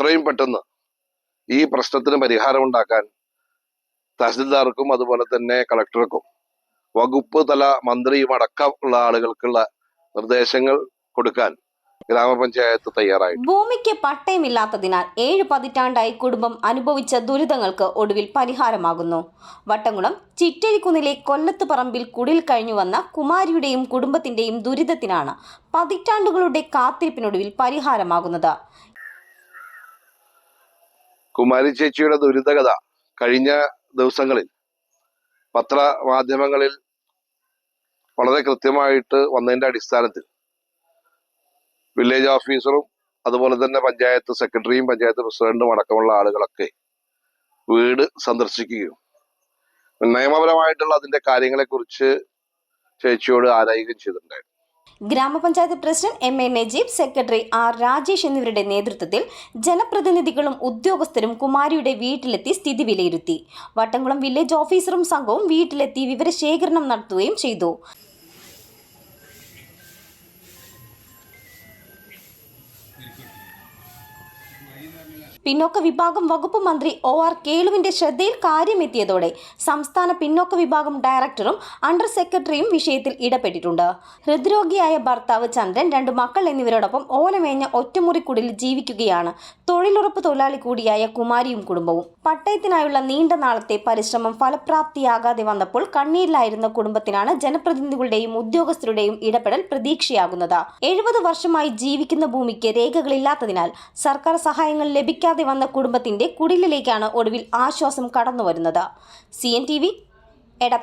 എത്രയും പെട്ടെന്ന് ഈ പ്രശ്നത്തിന് പരിഹാരം ഉണ്ടാക്കാൻ തഹസിൽദാർക്കും അതുപോലെ തന്നെ കളക്ടർക്കും വകുപ്പ് തല മന്ത്രിയും അടക്കം ഉള്ള ആളുകൾക്കുള്ള നിർദ്ദേശങ്ങൾ കൊടുക്കാൻ ഗ്രാമപഞ്ചായത്ത് തയ്യാറായി. ഭൂമിക്ക് പട്ടയമില്ലാത്തതിനാൽ ഏഴ് പതിറ്റാണ്ടായി കുടുംബം അനുഭവിച്ച ദുരിതങ്ങൾക്ക് ഒടുവിൽ പരിഹാരമാകുന്നു. വട്ടംകുളം ചിറ്റരിക്കുന്നിലെ കൊല്ലത്ത് പറമ്പിൽ കുടിൽ കഴിഞ്ഞു വന്ന കുമാരിയുടെയും കുടുംബത്തിന്റെയും ദുരിതത്തിനാണ് പതിറ്റാണ്ടുകളുടെ കാത്തിരിപ്പിനൊടുവിൽ പരിഹാരമാകുന്നത്. കുമാരി ചേച്ചിയുടെ ദുരിതകഥ കഴിഞ്ഞ ദിവസങ്ങളിൽ പത്രമാധ്യമങ്ങളിൽ വളരെ കൃത്യമായിട്ട് വന്നതിന്റെ അടിസ്ഥാനത്തിൽ വില്ലേജ് ഓഫീസറും അതുപോലെ തന്നെ പഞ്ചായത്ത് സെക്രട്ടറിയും പഞ്ചായത്ത് പ്രസിഡന്റും അടക്കമുള്ള ആളുകളൊക്കെ വീട് സന്ദർശിക്കുകയും നിയമപരമായിട്ടുള്ള അതിന്റെ കാര്യങ്ങളെക്കുറിച്ച് ചേച്ചിയോട് ആരായുകയും ചെയ്തിട്ടുണ്ടായിരുന്നു. ഗ്രാമപഞ്ചായത്ത് president M A Najeeb secretary R Rajesh എന്നിവരുടെ നേതൃത്വത്തിൽ ജനപ്രതിനിധികളും ഉദ്യോഗസ്ഥരും കുമാരിയുടെ വീട്ടിലെത്തി സ്ഥിതി വിലയിരുത്തി. വട്ടംകുളം വില്ലേജ് ഓഫീസറും സംഘവും വീട്ടിലെത്തി വിവരശേഖരണം നടത്തുകയും ചെയ്തു. പിന്നോക്ക വിഭാഗം വകുപ്പ് മന്ത്രി ഒ ആർ കേളുവിന്റെ ശ്രദ്ധയിൽ കാര്യമെത്തിയതോടെ സംസ്ഥാന പിന്നോക്ക വിഭാഗം ഡയറക്ടറും അണ്ടർ സെക്രട്ടറിയും വിഷയത്തിൽ ഇടപെട്ടിട്ടുണ്ട്. ഹൃദ്രോഗിയായ ഭർത്താവ് ചന്ദ്രൻ രണ്ട് മക്കൾ എന്നിവരോടൊപ്പം ഓലമേഞ്ഞ ഒറ്റമുറിക്കുടിൽ ജീവിക്കുകയാണ്. തൊഴിലുറപ്പ് തൊഴിലാളി കൂടിയായ കുമാരിയും കുടുംബവും. പട്ടയത്തിനായുള്ള നീണ്ട നാളത്തെ പരിശ്രമം ഫലപ്രാപ്തിയാകാതെ വന്നപ്പോൾ കണ്ണീരിലായിരുന്ന കുടുംബത്തിനാണ് ജനപ്രതിനിധികളുടെയും ഉദ്യോഗസ്ഥരുടെയും ഇടപെടൽ പ്രതീക്ഷയാകുന്നത്. എഴുപത് വർഷമായി ജീവിക്കുന്ന ഭൂമിക്ക് രേഖകളില്ലാത്തതിനാൽ സർക്കാർ സഹായങ്ങൾ ലഭിക്കാതെ വന്ന കുടുംബത്തിന്റെ കുടിലിലേക്കാണ് ഒടുവിൽ ആശ്വാസം കടന്നുവരുന്നത്. C N T V